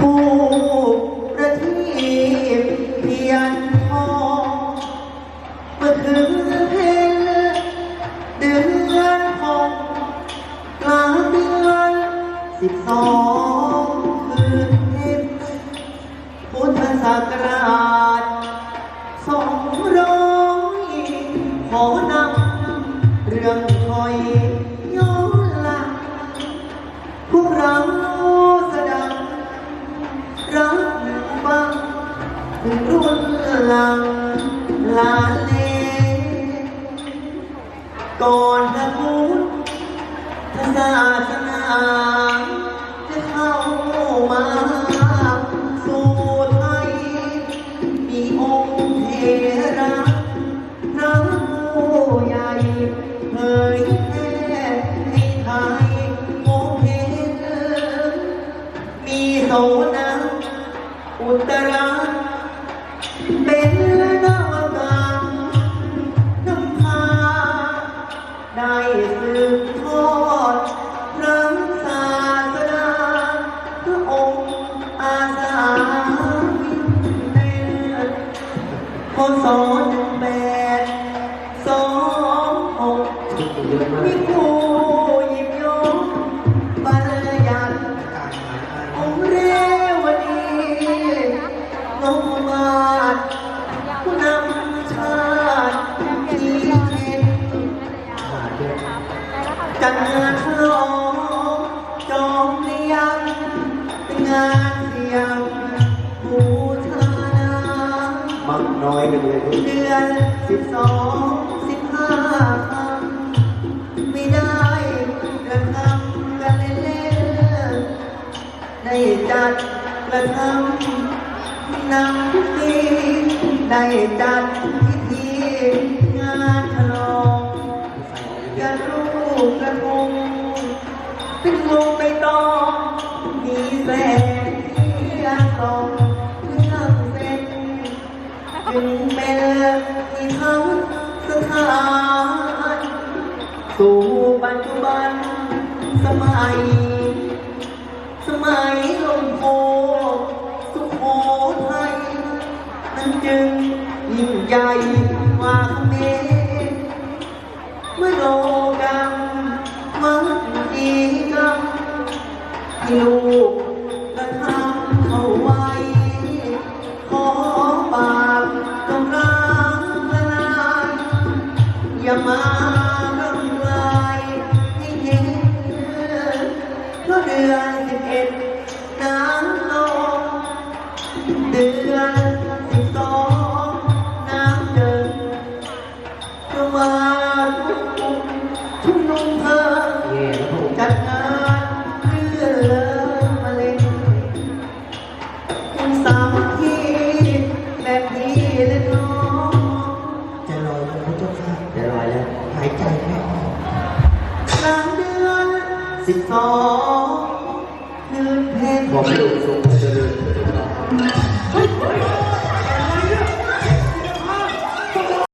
ผู้ประทีปเทียนทองเมื่อคืนเพลเดือนหกกลางเดือนสิบสองคืนเพ็ญพุทธศักราชสองร้อยขอนำเรื่องคอยย้อนหลังพวกเรา รุ่นหลังลาเลก่อนพระพุทธศาสนาจะเข้ามาสู่ไทยมีองค์เทระพระผู้ใหญ่เผยแพร่ให้ไทยโมเพนมีโสนะอุตรา สืบทอดพระศาสนาพระองค์อาสาวินเนตพศหนึ่ จัดงานฉลองจอมเรียงเป็นงานเสียงบูชานามักน้อยกันเลยเดือนสิบสองสิบห้าคำไม่ได้กระทำกันเล่นๆได้จัดกระทำนำพิธีได้จัดพิธีงานฉลองกัน สู่ปัจจุบันสมัย นุมเพิ่มแย่แล้วผมจัดงานเพื่อเลิมมะเร็งคุณสาวที่แบบนี้เลยน้องจะลอยแล้วพระเจ้าค่ะจะลอยแล้วหายใจไม่ออกกลางเดือนสิบสองคืนเพลงบอกให้ลูกทรงเจริญเถิด